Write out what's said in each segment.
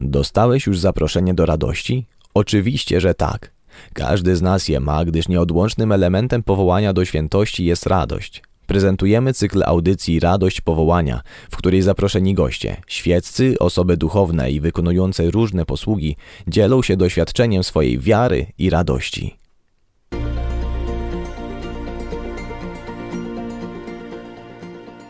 Dostałeś już zaproszenie do radości? Oczywiście, że tak. Każdy z nas je ma, gdyż nieodłącznym elementem powołania do świętości jest radość. Prezentujemy cykl audycji Radość Powołania, w której zaproszeni goście, świeccy, osoby duchowne i wykonujące różne posługi dzielą się doświadczeniem swojej wiary i radości.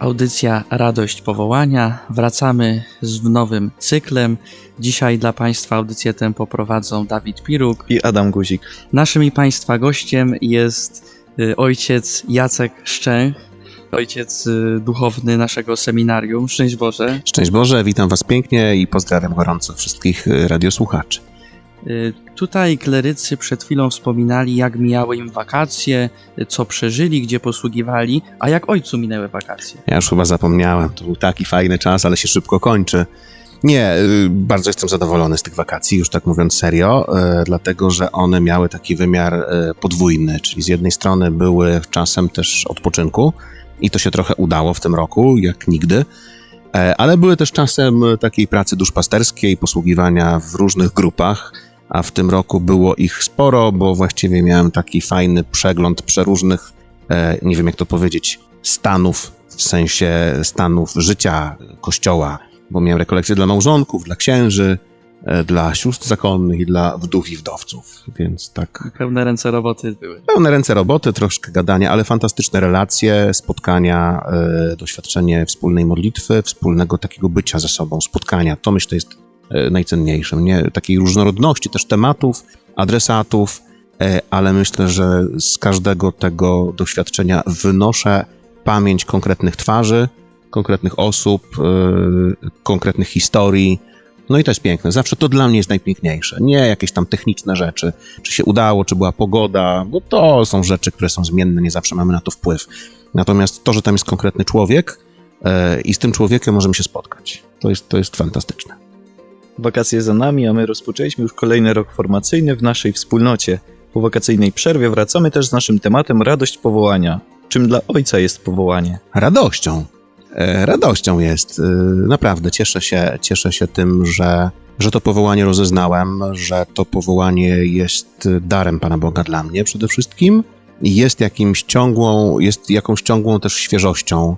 Audycja Radość Powołania. Wracamy z nowym cyklem. Dzisiaj dla Państwa audycję tę poprowadzą Dawid Piruk. i Adam Guzik. Naszym i Państwa gościem jest y, ojciec Jacek Szczęch, ojciec y, duchowny naszego seminarium. Szczęść Boże. Szczęść Boże, witam Was pięknie i pozdrawiam gorąco wszystkich y, radiosłuchaczy. Y, Tutaj klerycy przed chwilą wspominali, jak mijały im wakacje, y, co przeżyli, gdzie posługiwali, a jak ojcu minęły wakacje. Ja już chyba zapomniałem, to był taki fajny czas, ale się szybko kończy. Nie, y, bardzo jestem zadowolony z tych wakacji, już tak mówiąc serio, dlatego że one miały taki wymiar podwójny, czyli z jednej strony były czasem też odpoczynku i to się trochę udało w tym roku, jak nigdy, ale były też czasem takiej pracy duszpasterskiej, posługiwania w różnych grupach, a w tym roku było ich sporo, bo właściwie miałem taki fajny przegląd przeróżnych, e, nie wiem jak to powiedzieć, stanów, w sensie stanów życia kościoła, bo miałem rekolekcje dla małżonków, dla księży, e, dla sióstr zakonnych i dla wdów i wdowców, więc tak Pełne ręce roboty były. pełne ręce roboty, troszkę gadania, ale fantastyczne relacje, spotkania, e, doświadczenie wspólnej modlitwy, wspólnego takiego bycia ze sobą, spotkania. To myślę jest najcenniejszym, nie? Takiej różnorodności też tematów, adresatów, e, ale myślę, że z każdego tego doświadczenia wynoszę pamięć konkretnych twarzy, konkretnych osób, e, konkretnych historii. No i to jest piękne. Zawsze to dla mnie jest najpiękniejsze. Nie jakieś tam techniczne rzeczy, czy się udało, czy była pogoda, bo to są rzeczy, które są zmienne, nie zawsze mamy na to wpływ. Natomiast to, że tam jest konkretny człowiek e, i z tym człowiekiem możemy się spotkać, to jest, to jest fantastyczne. Wakacje za nami, a my rozpoczęliśmy już kolejny rok formacyjny w naszej wspólnocie. Po wakacyjnej przerwie wracamy też z naszym tematem radość powołania. Czym dla ojca jest powołanie? radością. E, Radością jest. e, Naprawdę cieszę się, cieszę się tym, że, że to powołanie rozeznałem, że to powołanie jest darem Pana Boga dla mnie przede wszystkim. Jest jakimś ciągłą, jest jakąś ciągłą też świeżością,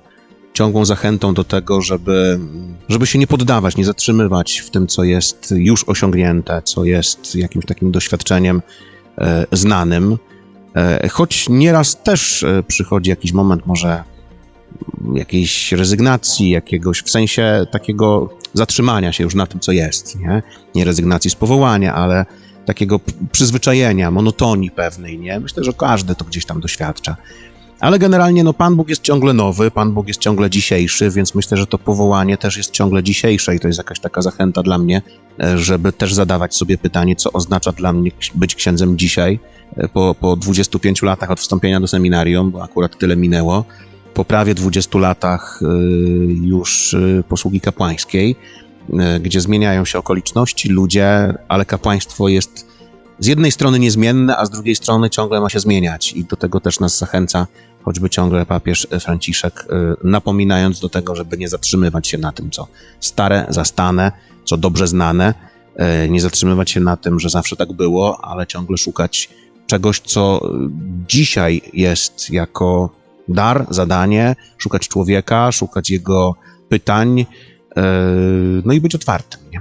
ciągłą zachętą do tego, żeby, żeby się nie poddawać, nie zatrzymywać w tym, co jest już osiągnięte, co jest jakimś takim doświadczeniem e, znanym. E, choć nieraz też e, przychodzi jakiś moment może jakiejś rezygnacji, jakiegoś w sensie takiego zatrzymania się już na tym, co jest, nie? Nie rezygnacji z powołania, ale takiego przyzwyczajenia, monotonii pewnej, nie? Myślę, że każdy to gdzieś tam doświadcza. Ale generalnie, no, Pan Bóg jest ciągle nowy, Pan Bóg jest ciągle dzisiejszy, więc myślę, że to powołanie też jest ciągle dzisiejsze i to jest jakaś taka zachęta dla mnie, e, żeby też zadawać sobie pytanie, co oznacza dla mnie być księdzem dzisiaj, e, po, po 25 latach od wstąpienia do seminarium, bo akurat tyle minęło, po prawie 20 latach y, już posługi kapłańskiej, gdzie zmieniają się okoliczności, ludzie, ale kapłaństwo jest z jednej strony niezmienne, a z drugiej strony ciągle ma się zmieniać i do tego też nas zachęca choćby ciągle papież Franciszek, y, napominając do tego, żeby nie zatrzymywać się na tym, co stare, zastane, co dobrze znane, y, nie zatrzymywać się na tym, że zawsze tak było, ale ciągle szukać czegoś, co y, dzisiaj jest jako dar, zadanie, szukać człowieka, szukać jego pytań, yy, no i być otwartym. Nie?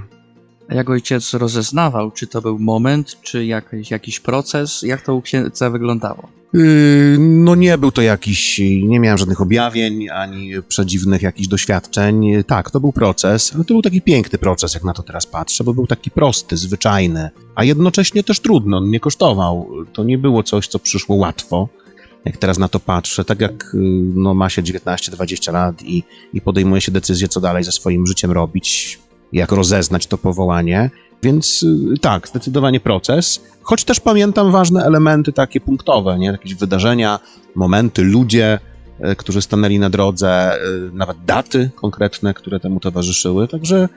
Jak ojciec rozeznawał, czy to był moment, czy jakiś, jakiś proces, jak to u księdza wyglądało? Yy, No nie był to jakiś, nie miałem żadnych objawień, ani przedziwnych jakichś doświadczeń. Tak, to był proces, ale to był taki piękny proces, jak na to teraz patrzę, bo był taki prosty, zwyczajny, a jednocześnie też trudno, on nie kosztował. To nie było coś, co przyszło łatwo. Jak teraz na to patrzę, tak jak yy, no, ma się 19-20 lat i, i podejmuje się decyzję, co dalej ze swoim życiem robić, jak rozeznać to powołanie. Więc yy, tak, zdecydowanie proces. Choć też pamiętam ważne elementy takie punktowe, nie? Jakieś wydarzenia, momenty, ludzie, e, którzy stanęli na drodze, e, nawet daty konkretne, które temu towarzyszyły. Także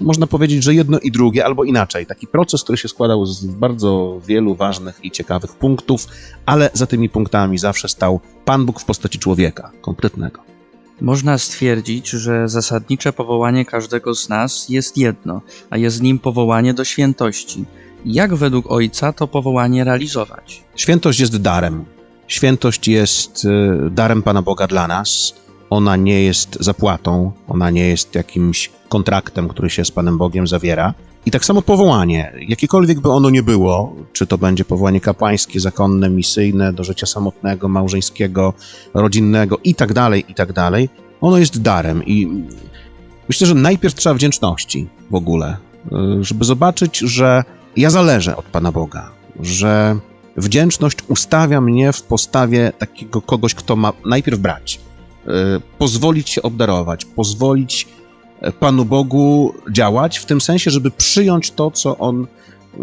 można powiedzieć, że jedno i drugie, albo inaczej. Taki proces, który się składał z bardzo wielu ważnych i ciekawych punktów, ale za tymi punktami zawsze stał Pan Bóg w postaci człowieka konkretnego. Można stwierdzić, że zasadnicze powołanie każdego z nas jest jedno, a jest nim powołanie do świętości. Jak według Ojca to powołanie realizować? Świętość jest darem. Świętość jest y, darem Pana Boga dla nas. Ona nie jest zapłatą, ona nie jest jakimś kontraktem, który się z Panem Bogiem zawiera. I tak samo powołanie, jakiekolwiek by ono nie było, czy to będzie powołanie kapłańskie, zakonne, misyjne, do życia samotnego, małżeńskiego, rodzinnego i tak dalej, i tak dalej, ono jest darem. I myślę, że najpierw trzeba wdzięczności w ogóle, y, żeby zobaczyć, że ja zależę od Pana Boga, że wdzięczność ustawia mnie w postawie takiego kogoś, kto ma najpierw brać, y, pozwolić się obdarować, pozwolić Panu Bogu działać, w tym sensie, żeby przyjąć to, co On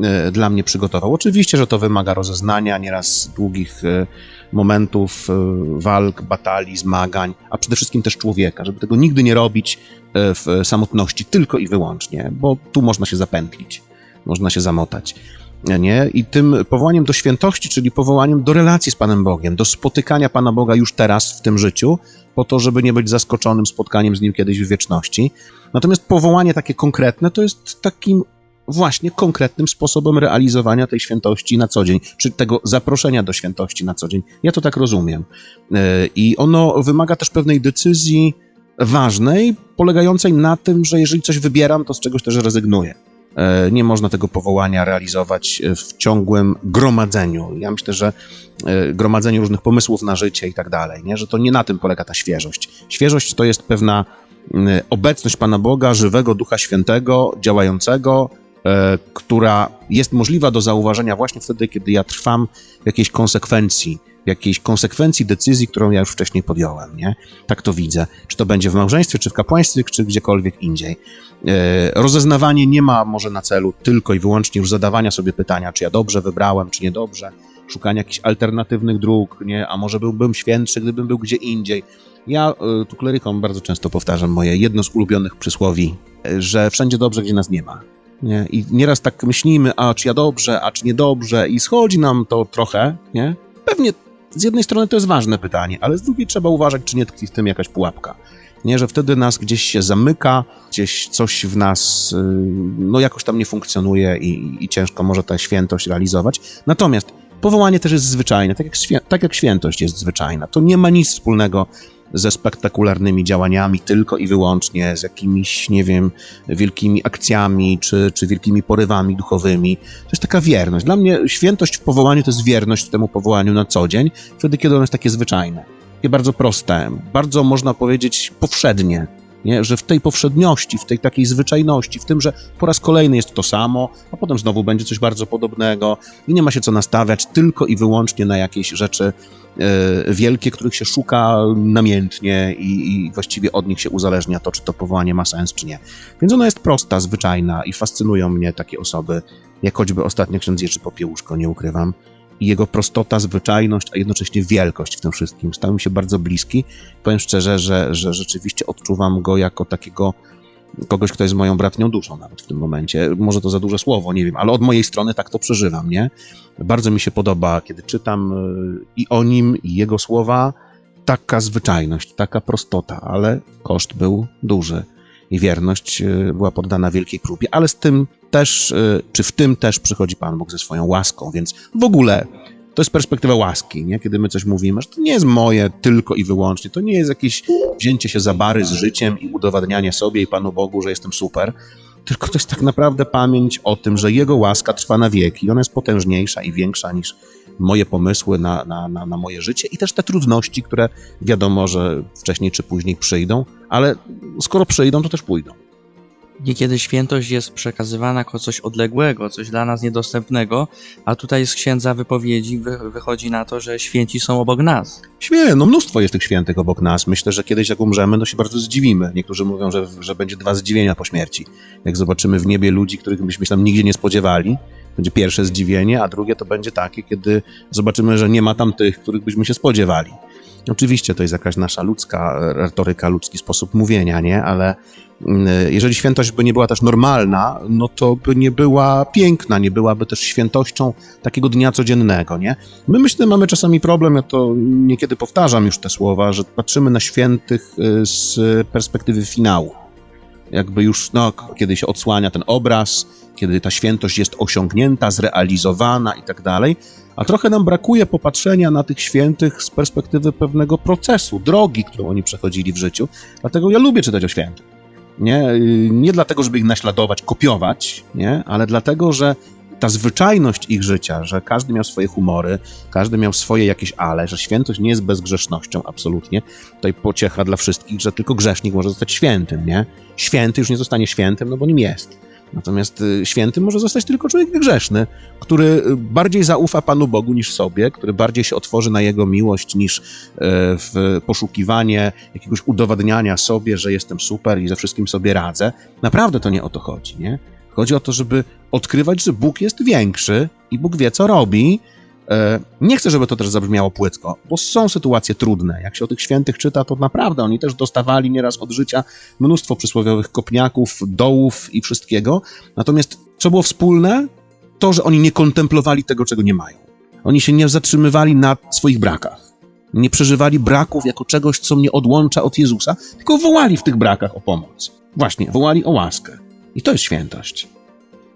e, dla mnie przygotował. Oczywiście, że to wymaga rozeznania, nieraz długich e, momentów e, walk, batalii, zmagań, a przede wszystkim też człowieka, żeby tego nigdy nie robić w samotności tylko i wyłącznie, bo tu można się zapętlić, można się zamotać. Nie? I tym powołaniem do świętości, czyli powołaniem do relacji z Panem Bogiem, do spotykania Pana Boga już teraz w tym życiu, po to, żeby nie być zaskoczonym spotkaniem z Nim kiedyś w wieczności. Natomiast powołanie takie konkretne to jest takim właśnie konkretnym sposobem realizowania tej świętości na co dzień, czy tego zaproszenia do świętości na co dzień. Ja to tak rozumiem. Yy, I ono wymaga też pewnej decyzji ważnej, polegającej na tym, że jeżeli coś wybieram, to z czegoś też rezygnuję. E, Nie można tego powołania realizować e, w ciągłym gromadzeniu. Ja myślę, że e, gromadzeniu różnych pomysłów na życie i tak dalej, nie? że to nie na tym polega ta świeżość. Świeżość to jest pewna obecność Pana Boga, żywego Ducha Świętego, działającego, która jest możliwa do zauważenia właśnie wtedy, kiedy ja trwam w jakiejś konsekwencji, jakiejś konsekwencji decyzji, którą ja już wcześniej podjąłem, nie? Tak to widzę. Czy to będzie w małżeństwie, czy w kapłaństwie, czy gdziekolwiek indziej. E, Rozeznawanie nie ma może na celu tylko i wyłącznie już zadawania sobie pytania, czy ja dobrze wybrałem, czy niedobrze, szukania jakichś alternatywnych dróg, nie? A może byłbym świętszy, gdybym był gdzie indziej. Ja e, tu klerykom bardzo często powtarzam moje jedno z ulubionych przysłowi, e, że wszędzie dobrze, gdzie nas nie ma. Nie? I nieraz tak myślimy, a czy ja dobrze, a czy niedobrze, i schodzi nam to trochę, nie? Pewnie z jednej strony to jest ważne pytanie, ale z drugiej trzeba uważać, czy nie tkwi w tym jakaś pułapka. Nie, że wtedy nas gdzieś się zamyka, gdzieś coś w nas, y, no jakoś tam nie funkcjonuje i, i ciężko może tę świętość realizować. Natomiast powołanie też jest zwyczajne, tak jak, tak jak świętość jest zwyczajna. To nie ma nic wspólnego ze spektakularnymi działaniami, tylko i wyłącznie z jakimiś, nie wiem, wielkimi akcjami czy, czy wielkimi porywami duchowymi. To jest taka wierność. Dla mnie świętość w powołaniu to jest wierność temu powołaniu na co dzień, wtedy, kiedy ono jest takie zwyczajne. Takie bardzo proste, bardzo można powiedzieć powszednie. Nie? Że w tej powszedniości, w tej takiej zwyczajności, w tym, że po raz kolejny jest to samo, a potem znowu będzie coś bardzo podobnego i nie ma się co nastawiać tylko i wyłącznie na jakieś rzeczy e, wielkie, których się szuka namiętnie i, i właściwie od nich się uzależnia to, czy to powołanie ma sens, czy nie. Więc ona jest prosta, zwyczajna i fascynują mnie takie osoby, jak choćby ostatnio ksiądz Jerzy Popiełuszko, nie ukrywam. I jego prostota, zwyczajność, a jednocześnie wielkość w tym wszystkim stał mi się bardzo bliski. Powiem szczerze, że, że rzeczywiście odczuwam go jako takiego kogoś, kto jest moją bratnią duszą nawet w tym momencie. Może to za duże słowo, nie wiem, ale od mojej strony tak to przeżywam, nie? Bardzo mi się podoba, kiedy czytam y, i o nim, i jego słowa, taka zwyczajność, taka prostota, ale koszt był duży i wierność y, była poddana wielkiej próbie, ale z tym też, y, czy w tym też przychodzi Pan Bóg ze swoją łaską, więc w ogóle to jest perspektywa łaski, nie? kiedy my coś mówimy, że to nie jest moje tylko i wyłącznie, to nie jest jakieś wzięcie się za bary z życiem i udowadnianie sobie i Panu Bogu, że jestem super, tylko to jest tak naprawdę pamięć o tym, że Jego łaska trwa na wieki ona jest potężniejsza i większa niż moje pomysły na, na, na, na moje życie i też te trudności, które wiadomo, że wcześniej czy później przyjdą, ale skoro przyjdą, to też pójdą. Niekiedy świętość jest przekazywana jako coś odległego, coś dla nas niedostępnego, a tutaj z księdza wypowiedzi wy, wychodzi na to, że święci są obok nas. Śmie, no mnóstwo jest tych świętych obok nas. Myślę, że kiedyś jak umrzemy, to się bardzo zdziwimy. Niektórzy mówią, że, że będzie dwa zdziwienia po śmierci. Jak zobaczymy w niebie ludzi, których byśmy się tam nigdzie nie spodziewali, będzie pierwsze zdziwienie, a drugie to będzie takie, kiedy zobaczymy, że nie ma tam tych, których byśmy się spodziewali. Oczywiście to jest jakaś nasza ludzka e, retoryka, ludzki sposób mówienia, nie? Ale mm, jeżeli świętość by nie była też normalna, no to by nie była piękna, nie byłaby też świętością takiego dnia codziennego, nie? My myślę, mamy czasami problem, ja to niekiedy powtarzam już te słowa, że patrzymy na świętych y, z perspektywy finału. Jakby już, no, kiedy się odsłania ten obraz, kiedy ta świętość jest osiągnięta, zrealizowana i tak dalej, a trochę nam brakuje popatrzenia na tych świętych z perspektywy pewnego procesu, drogi, którą oni przechodzili w życiu. Dlatego ja lubię czytać o świętych. Nie, Y, nie dlatego, żeby ich naśladować, kopiować, nie? ale dlatego, że ta zwyczajność ich życia, że każdy miał swoje humory, każdy miał swoje jakieś ale, że świętość nie jest bezgrzesznością absolutnie. Tutaj pociecha dla wszystkich, że tylko grzesznik może zostać świętym, nie? Święty już nie zostanie świętym, no bo nim jest. Natomiast y, świętym może zostać tylko człowiek grzeszny, który y, bardziej zaufa Panu Bogu niż sobie, który bardziej się otworzy na Jego miłość niż e, w poszukiwanie jakiegoś udowadniania sobie, że jestem super i ze wszystkim sobie radzę. Naprawdę to nie o to chodzi, nie? Chodzi o to, żeby odkrywać, że Bóg jest większy i Bóg wie, co robi. E, Nie chcę, żeby to też zabrzmiało płytko, bo są sytuacje trudne. Jak się o tych świętych czyta, to naprawdę oni też dostawali nieraz od życia mnóstwo przysłowiowych kopniaków, dołów i wszystkiego. Natomiast co było wspólne? To, że oni nie kontemplowali tego, czego nie mają. Oni się nie zatrzymywali na swoich brakach. Nie przeżywali braków jako czegoś, co mnie odłącza od Jezusa, tylko wołali w tych brakach o pomoc. Właśnie, wołali o łaskę. I to jest świętość.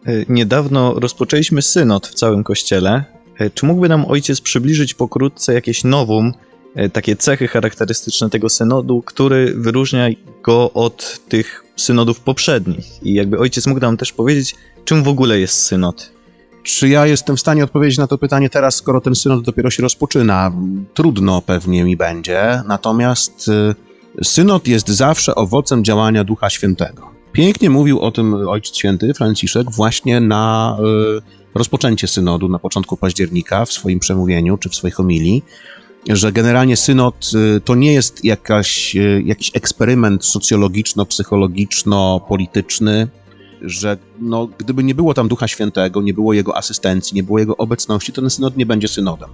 E, Niedawno rozpoczęliśmy synod w całym kościele. E, Czy mógłby nam ojciec przybliżyć pokrótce jakieś nowum, e, takie cechy charakterystyczne tego synodu, który wyróżnia go od tych synodów poprzednich? I jakby ojciec mógł nam też powiedzieć, czym w ogóle jest synod? Czy ja jestem w stanie odpowiedzieć na to pytanie teraz, skoro ten synod dopiero się rozpoczyna? Trudno pewnie mi będzie, natomiast y, synod jest zawsze owocem działania Ducha Świętego. Pięknie mówił o tym Ojciec Święty Franciszek właśnie na y, rozpoczęcie synodu na początku października w swoim przemówieniu czy w swojej homilii, że generalnie synod y, to nie jest jakaś, y, jakiś eksperyment socjologiczno-psychologiczno-polityczny, że no, gdyby nie było tam Ducha Świętego, nie było Jego asystencji, nie było Jego obecności, to ten synod nie będzie synodem.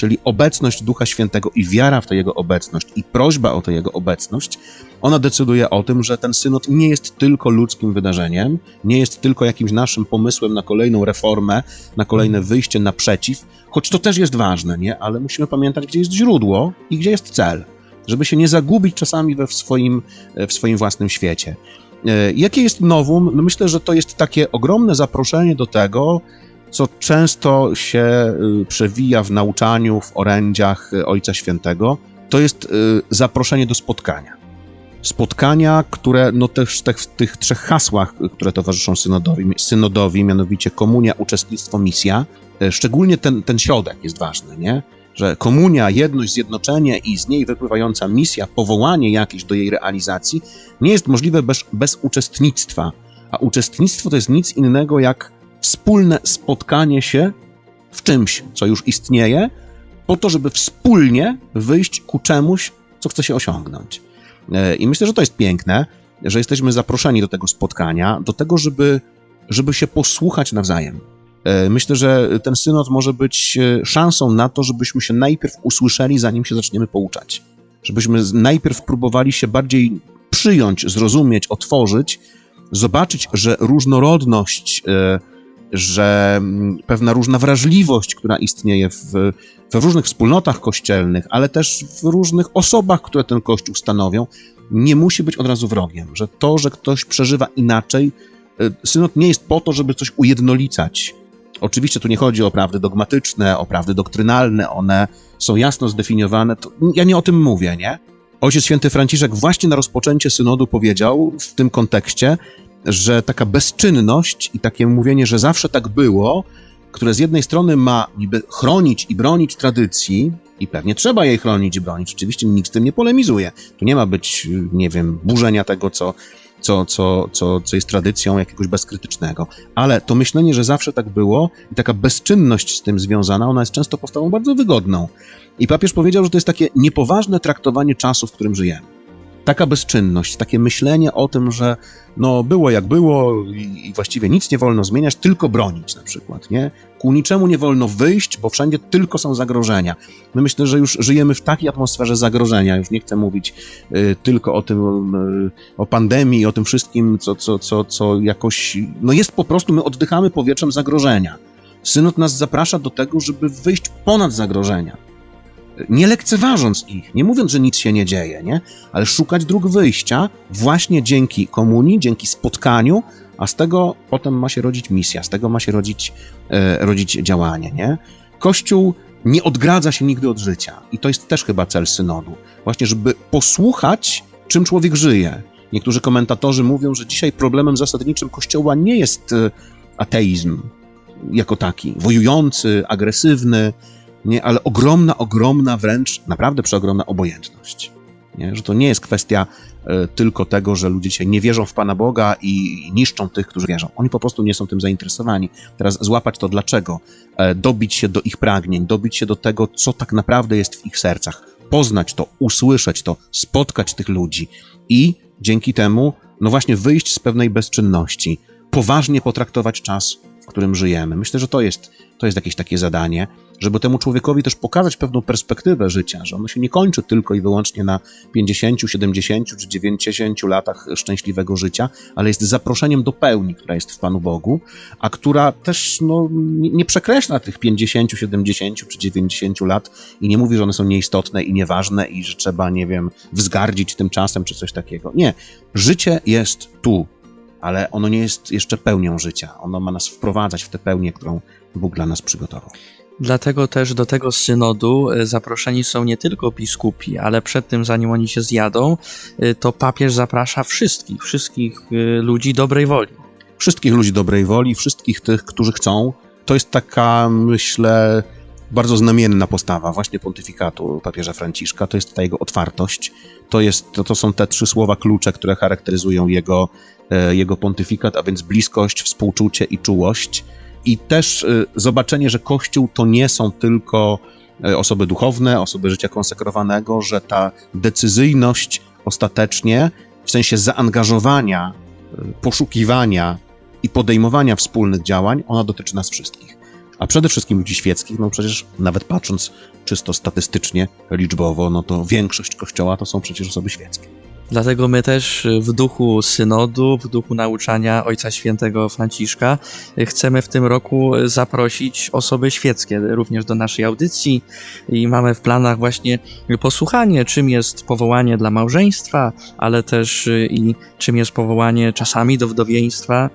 Czyli obecność Ducha Świętego i wiara w tę Jego obecność i prośba o tę Jego obecność, ona decyduje o tym, że ten synod nie jest tylko ludzkim wydarzeniem, nie jest tylko jakimś naszym pomysłem na kolejną reformę, na kolejne wyjście naprzeciw, choć to też jest ważne, nie? Ale musimy pamiętać, gdzie jest źródło i gdzie jest cel, żeby się nie zagubić czasami we w swoim, w swoim własnym świecie. E, Jakie jest nowum? No myślę, że to jest takie ogromne zaproszenie do tego, co często się y, przewija w nauczaniu, w orędziach y, Ojca Świętego. To jest y, zaproszenie do spotkania. Spotkania, które no też te, w tych trzech hasłach, które towarzyszą synodowi, synodowi, mianowicie komunia, uczestnictwo, misja, y, szczególnie ten, ten środek jest ważny, nie? Że komunia, jedność, zjednoczenie i z niej wypływająca misja, powołanie jakieś do jej realizacji nie jest możliwe bez, bez uczestnictwa. A uczestnictwo to jest nic innego jak wspólne spotkanie się w czymś, co już istnieje, po to, żeby wspólnie wyjść ku czemuś, co chce się osiągnąć. E, I myślę, że to jest piękne, że jesteśmy zaproszeni do tego spotkania, do tego, żeby, żeby się posłuchać nawzajem. E, Myślę, że ten synod może być e, szansą na to, żebyśmy się najpierw usłyszeli, zanim się zaczniemy pouczać. Żebyśmy najpierw próbowali się bardziej przyjąć, zrozumieć, otworzyć, zobaczyć, że różnorodność, że mm, pewna różna wrażliwość, która istnieje w, we różnych wspólnotach kościelnych, ale też w różnych osobach, które ten kościół stanowią, nie musi być od razu wrogiem. Że to, że ktoś przeżywa inaczej, e, synod nie jest po to, żeby coś ujednolicać. Oczywiście tu nie chodzi o prawdy dogmatyczne, o prawdy doktrynalne, one są jasno zdefiniowane. To ja nie o tym mówię, nie? Ojciec Święty Franciszek właśnie na rozpoczęcie synodu powiedział w tym kontekście, że taka bezczynność i takie mówienie, że zawsze tak było, które z jednej strony ma niby chronić i bronić tradycji, i pewnie trzeba jej chronić i bronić, oczywiście nikt z tym nie polemizuje. Tu nie ma być, nie wiem, burzenia tego, co, co, co, co, co jest tradycją jakiegoś bezkrytycznego. Ale to myślenie, że zawsze tak było i taka bezczynność z tym związana, ona jest często postawą bardzo wygodną. I papież powiedział, że to jest takie niepoważne traktowanie czasu, w którym żyjemy. Taka bezczynność, takie myślenie o tym, że no było jak było i, i właściwie nic nie wolno zmieniać, tylko bronić na przykład, nie? Ku niczemu nie wolno wyjść, bo wszędzie tylko są zagrożenia. My myślę, że już żyjemy w takiej atmosferze zagrożenia, już nie chcę mówić y, tylko o tym, y, o pandemii, o tym wszystkim, co, co, co, co jakoś, no jest po prostu, my oddychamy powietrzem zagrożenia. Synod nas zaprasza do tego, żeby wyjść ponad zagrożenia. Nie lekceważąc ich, nie mówiąc, że nic się nie dzieje, nie? ale szukać dróg wyjścia właśnie dzięki komunii, dzięki spotkaniu, a z tego potem ma się rodzić misja, z tego ma się rodzić, e, rodzić działanie. Nie? Kościół nie odgradza się nigdy od życia i to jest też chyba cel synodu. Właśnie, żeby posłuchać, czym człowiek żyje. Niektórzy komentatorzy mówią, że dzisiaj problemem zasadniczym Kościoła nie jest e, ateizm jako taki, wojujący, agresywny, nie, ale ogromna, ogromna wręcz, naprawdę przeogromna obojętność. Nie? Że to nie jest kwestia e, tylko tego, że ludzie dzisiaj nie wierzą w Pana Boga i, i niszczą tych, którzy wierzą. Oni po prostu nie są tym zainteresowani. Teraz złapać to dlaczego, e, dobić się do ich pragnień, dobić się do tego, co tak naprawdę jest w ich sercach, poznać to, usłyszeć to, spotkać tych ludzi i dzięki temu, no właśnie, wyjść z pewnej bezczynności, poważnie potraktować czas, w którym żyjemy. Myślę, że to jest, to jest jakieś takie zadanie, żeby temu człowiekowi też pokazać pewną perspektywę życia, że ono się nie kończy tylko i wyłącznie na 50, 70 czy 90 latach szczęśliwego życia, ale jest zaproszeniem do pełni, która jest w Panu Bogu, a która też no, nie przekreśla tych 50, 70 czy 90 lat i nie mówi, że one są nieistotne i nieważne i że trzeba, nie wiem, wzgardzić tym czasem czy coś takiego. Nie. Życie jest tu, ale ono nie jest jeszcze pełnią życia. Ono ma nas wprowadzać w tę pełnię, którą Bóg dla nas przygotował. Dlatego też do tego synodu e, zaproszeni są nie tylko biskupi, ale przed tym, zanim oni się zjadą, e, to papież zaprasza wszystkich, wszystkich e, ludzi dobrej woli. Wszystkich ludzi dobrej woli, wszystkich tych, którzy chcą. To jest taka, myślę, bardzo znamienna postawa właśnie pontyfikatu papieża Franciszka. To jest ta jego otwartość. To, jest, to, to są te trzy słowa klucze, które charakteryzują jego, jego pontyfikat, a więc bliskość, współczucie i czułość. I też e, zobaczenie, że Kościół to nie są tylko e, osoby duchowne, osoby życia konsekrowanego, że ta decyzyjność ostatecznie, w sensie zaangażowania, e, poszukiwania i podejmowania wspólnych działań, ona dotyczy nas wszystkich. A przede wszystkim ludzi świeckich, no przecież nawet patrząc czysto statystycznie, liczbowo, no to większość kościoła to są przecież osoby świeckie. Dlatego my też y, w duchu synodu, w duchu nauczania Ojca Świętego Franciszka y, chcemy w tym roku y, zaprosić osoby świeckie również do naszej audycji i mamy w planach właśnie posłuchanie, czym jest powołanie dla małżeństwa, ale też i czym jest powołanie czasami do wdowieństwa,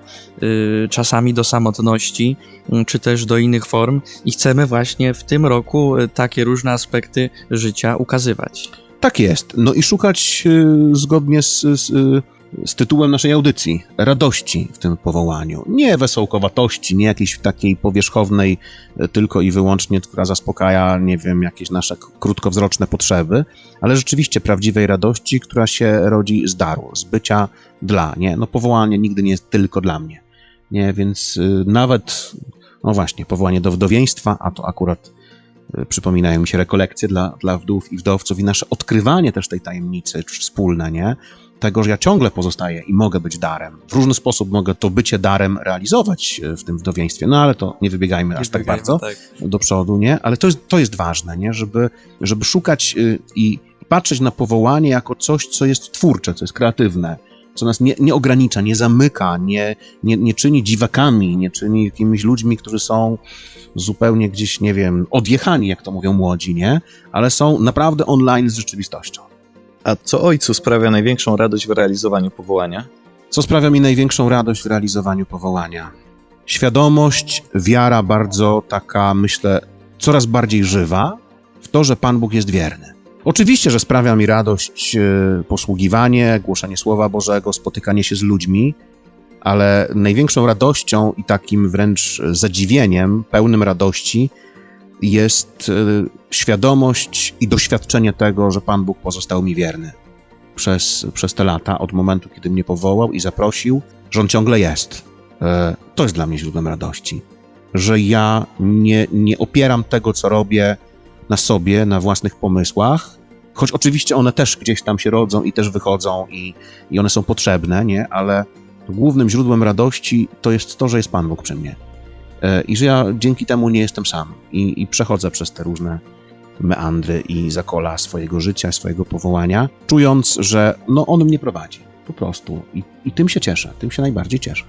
czasami do samotności, y, czy też do innych form i chcemy właśnie w tym roku takie różne aspekty życia ukazywać. Tak jest. No i szukać y, zgodnie z, z, y, z tytułem naszej audycji radości w tym powołaniu. Nie wesołkowatości, nie jakiejś takiej powierzchownej y, tylko i wyłącznie, która zaspokaja, nie wiem, jakieś nasze krótkowzroczne potrzeby, ale rzeczywiście prawdziwej radości, która się rodzi z daru, z bycia dla, nie? No powołanie nigdy nie jest tylko dla mnie, nie? Więc nawet, no właśnie, powołanie do wdowieństwa, a to akurat przypominają mi się rekolekcje dla, dla wdów i wdowców i nasze odkrywanie też tej tajemnicy wspólne, nie? Tego, że ja ciągle pozostaję i mogę być darem. W różny sposób mogę to bycie darem realizować y, w tym wdowieństwie, no ale to nie wybiegajmy aż tak bardzo do przodu, nie? Ale to jest, to jest ważne, nie? Żeby, żeby szukać y, i patrzeć na powołanie jako coś, co jest twórcze, co jest kreatywne, co nas nie, nie ogranicza, nie zamyka, nie, nie, nie czyni dziwakami, nie czyni jakimiś ludźmi, którzy są zupełnie gdzieś, nie wiem, odjechani, jak to mówią młodzi, nie? Ale są naprawdę online z rzeczywistością. A co ojcu sprawia największą radość w realizowaniu powołania? Co sprawia mi największą radość w realizowaniu powołania? Świadomość, wiara bardzo taka, myślę, coraz bardziej żywa w to, że Pan Bóg jest wierny. Oczywiście, że sprawia mi radość e, posługiwanie, głoszenie Słowa Bożego, spotykanie się z ludźmi, ale największą radością i takim wręcz zadziwieniem, pełnym radości, jest e, świadomość i doświadczenie tego, że Pan Bóg pozostał mi wierny przez, przez te lata, od momentu, kiedy mnie powołał i zaprosił, że On ciągle jest. E, To jest dla mnie źródłem radości. Że ja nie, nie opieram tego, co robię, na sobie, na własnych pomysłach, choć oczywiście one też gdzieś tam się rodzą i też wychodzą i, i one są potrzebne, nie? Ale głównym źródłem radości to jest to, że jest Pan Bóg przy mnie. E, I że ja dzięki temu nie jestem sam i, i przechodzę przez te różne meandry i zakola swojego życia, swojego powołania, czując, że no on mnie prowadzi. Po prostu. I, I tym się cieszę, tym się najbardziej cieszę.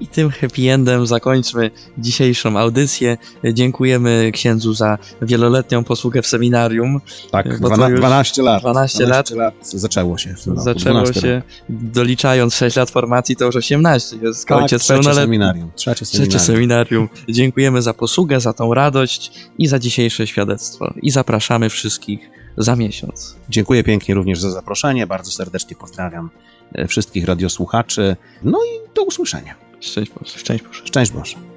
I tym happy endem zakończmy dzisiejszą audycję. Dziękujemy księdzu za wieloletnią posługę w seminarium. Tak, Bo to dwana, już 12 lat. 12 lat. lat zaczęło się. Roku, Zaczęło 12 się, lat. doliczając 6 lat formacji, to już 18. Jest Tak, ojciec trzecie pełnoletni. seminarium. Trzecie seminarium. Trzecie seminarium. Dziękujemy za posługę, za tą radość i za dzisiejsze świadectwo. I zapraszamy wszystkich za miesiąc. Dziękuję pięknie również za zaproszenie. Bardzo serdecznie pozdrawiam e, wszystkich radiosłuchaczy. No i do usłyszenia. Szczęść Boże. Szczęść Boże. Szczęść Boże.